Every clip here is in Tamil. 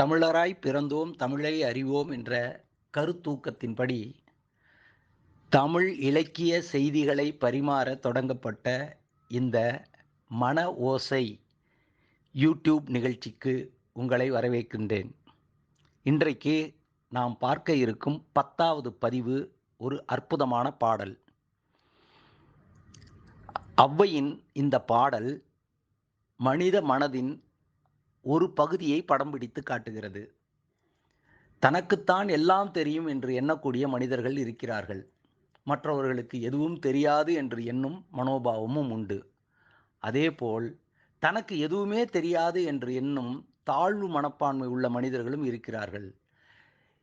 தமிழராய் பிறந்தோம் தமிழை அறிவோம் என்ற கருத்தூக்கத்தின்படி தமிழ் இலக்கிய செய்திகளை பரிமாற தொடங்கப்பட்ட இந்த மன ஓசை யூடியூப் நிகழ்ச்சிக்கு உங்களை வரவேற்கின்றேன். இன்றைக்கு நாம் பார்க்க இருக்கும் பத்தாவது பதிவு ஒரு அற்புதமான பாடல். ஔவையின் இந்த பாடல் மனித மனதின் ஒரு பகுதியை படம் பிடித்து காட்டுகிறது. தனக்குத்தான் எல்லாம் தெரியும் என்று எண்ணக்கூடிய மனிதர்கள் இருக்கிறார்கள். மற்றவர்களுக்கு எதுவும் தெரியாது என்று எண்ணும் மனோபாவமும் உண்டு. அதேபோல் தனக்கு எதுவுமே தெரியாது என்று எண்ணும் தாழ்வு மனப்பான்மை உள்ள மனிதர்களும் இருக்கிறார்கள்.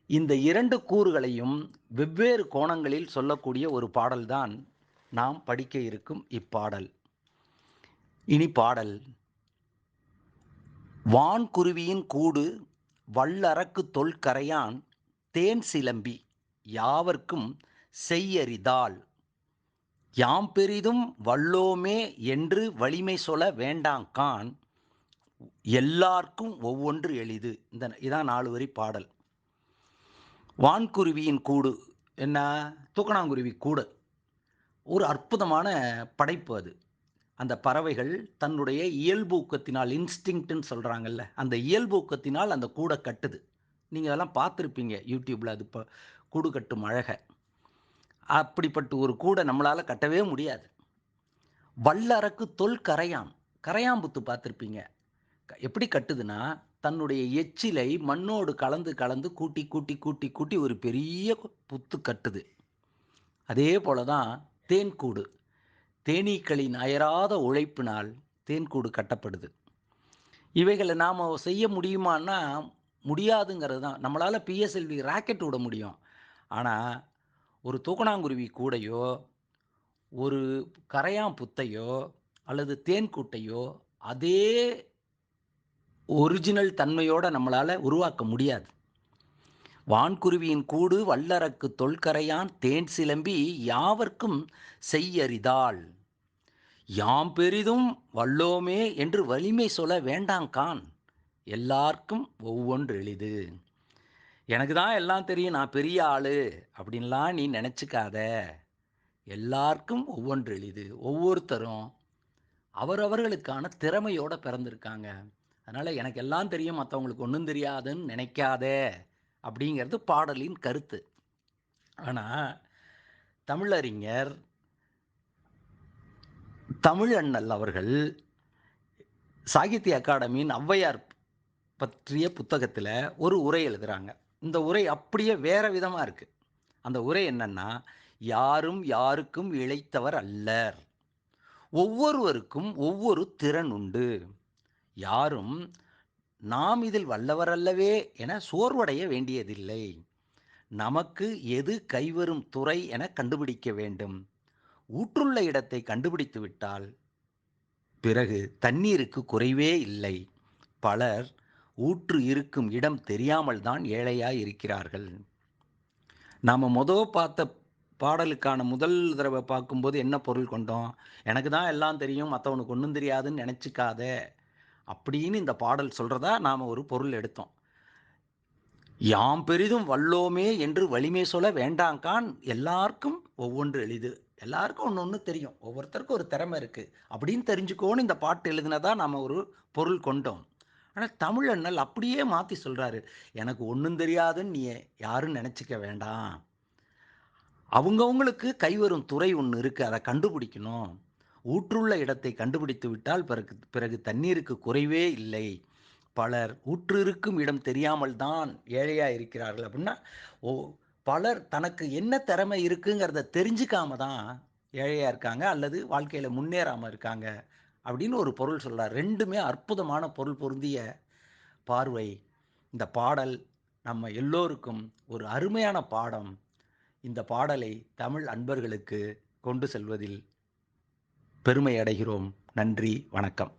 இந்த இரண்டு கூறுகளையும் வெவ்வேறு கோணங்களில் சொல்லக்கூடிய ஒரு பாடல்தான் நாம் படிக்க இருக்கும் இப்பாடல். இனி பாடல். வான்குருவியின் கூடு வல்லறக்கு தொல்கரையான் தேன் சிலம்பி யாவர்க்கும் செய்யறிதாள் யாம் பெரிதும் வல்லோமே என்று வலிமை சொல்ல வேண்டாங்கான் எல்லாருக்கும் ஒவ்வொன்று எளிது. இந்த இதான் நாலு வரி பாடல். வான்குருவியின் கூடு என்ன? தூக்கணாங்குருவி கூடு. ஒரு அற்புதமான படைப்பு அது. அந்த பறவைகள் தன்னுடைய இயல்பூக்கத்தினால் இன்ஸ்டிங்க்ட்னு சொல்கிறாங்கல்ல அந்த இயல்பூக்கத்தினால் அந்த கூடை கட்டுது. நீங்கள் அதெல்லாம் பார்த்துருப்பீங்க யூடியூப்பில் அது இப்போ கூடு கட்டும் அழகை. அப்படிப்பட்ட ஒரு கூடை நம்மளால் கட்டவே முடியாது. வல்லறக்கு தொல் கரையாம் கரையாம்புத்து பார்த்துருப்பீங்க. எப்படி கட்டுதுன்னா தன்னுடைய எச்சிலை மண்ணோடு கலந்து கலந்து கூட்டி கூட்டி கூட்டி கூட்டி ஒரு பெரிய புத்து கட்டுது. அதே போல தான் தேன்கூடு தேனீக்களின் அயராத உழைப்பினால் தேன்கூடு கட்டப்படுது. இவைகளை நாம் செய்ய முடியுமான்னா முடியாதுங்கிறது தான். நம்மளால் பிஎஸ்எல்வி ராக்கெட் விட முடியும். ஆனால் ஒரு தூக்கணாங்குருவி கூடையோ ஒரு கரையான் புத்தையோ அல்லது தேன்கூட்டையோ அதே ஒரிஜினல் தன்மையோடு நம்மளால் உருவாக்க முடியாது. வான்குருவியின் கூடு வல்லறக்கு தொல்கரையான் தேன் சிலம்பி யாவர்க்கும் செய்யறிதாள் யாம் பெரிதும் வல்லோமே என்று வலிமை சொல்ல வேண்டாங்கான் எல்லாருக்கும் ஒவ்வொன்று எளிது. எனக்கு தான் எல்லாம் தெரியும் நான் பெரிய ஆளு அப்படின்லாம் நீ நினச்சிக்காத. எல்லாருக்கும் ஒவ்வொன்று எளிது. ஒவ்வொருத்தரும் அவரவர்களுக்கான திறமையோடு பிறந்திருக்காங்க. அதனால் எனக்கு எல்லாம் தெரியும் மற்றவங்களுக்கு ஒன்றும் தெரியாதுன்னு நினைக்காத அப்படிங்கிறது பாடலின் கருத்து. ஆனால் தமிழறிஞர் தமிழண்ணல் அவர்கள் சாகித்ய அகாடமியின் ஔவையார் பற்றிய புத்தகத்தில் ஒரு உரை எழுதுகிறாங்க இந்த உரை அப்படியே வேற விதமாக இருக்குது அந்த உரை என்னன்னா யாரும் யாருக்கும் இழைத்தவர் அல்லர். ஒவ்வொருவருக்கும் ஒவ்வொரு திறன் உண்டு. யாரும் நாம் இதில் வல்லவர் அல்லவே என சோர்வடைய வேண்டியதில்லை. நமக்கு எது கைவரும் துறை என கண்டுபிடிக்க வேண்டும். ஊற்றுள்ள இடத்தை கண்டுபிடித்து விட்டால் பிறகு தண்ணீருக்கு குறைவே இல்லை. பலர் ஊற்று இருக்கும் இடம் தெரியாமல் தான் ஏழையாக இருக்கிறார்கள். நாம் மொதல் பார்த்த பாடலுக்கான முதல் தடவை பார்க்கும்போது என்ன பொருள் கொண்டோம்? எனக்கு தான் எல்லாம் தெரியும் மற்றவனுக்கு ஒன்றும் தெரியாதுன்னு நினச்சிக்காத. அப்படின்னு இந்த பாடல் சொல்கிறதா நாம் ஒரு பொருள் எடுத்தோம். யாம் பெரிதும் வல்லோமே என்று வலிமை சொல்ல வேண்டாங்கான் எல்லாருக்கும் ஒவ்வொன்று எளிது. எல்லாருக்கும் ஒன்று ஒன்று தெரியும். ஒவ்வொருத்தருக்கும் ஒரு திறமை இருக்குது அப்படின்னு தெரிஞ்சுக்கோன்னு இந்த பாட்டு எழுதினதான் நம்ம ஒரு பொருள் கொண்டோம். ஆனால் தமிழண்ணல் அப்படியே மாற்றி சொல்கிறாரு எனக்கு ஒன்றும் தெரியாதுன்னு நீ யாரும் நினச்சிக்க வேண்டாம். அவங்கவுங்களுக்கு கைவரும் துறை ஒன்று இருக்குது அதை கண்டுபிடிக்கணும். ஊற்றுள்ள இடத்தை கண்டுபிடித்து விட்டால் பிறகு பிறகு தண்ணீருக்கு குறைவே இல்லை. பலர் ஊற்று இருக்கும் இடம் தெரியாமல் தான் ஏழையாக இருக்கிறார்கள். அப்படின்னா ஓ பலர் தனக்கு என்ன திறமை இருக்குங்கிறத தெரிஞ்சுக்காம தான் ஏழையாக இருக்காங்க அல்லது வாழ்க்கையில் முன்னேறாமல் இருக்காங்க அப்படின்னு ஒரு பொருள் சொல்கிறார் ரெண்டுமே அற்புதமான பொருள் பொருந்திய பார்வை. இந்த பாடல் நம்ம எல்லோருக்கும் ஒரு அருமையான பாடம். இந்த பாடலை தமிழ் அன்பர்களுக்கு கொண்டு செல்வதில் பெருமை அடைகிறோம். நன்றி வணக்கம்.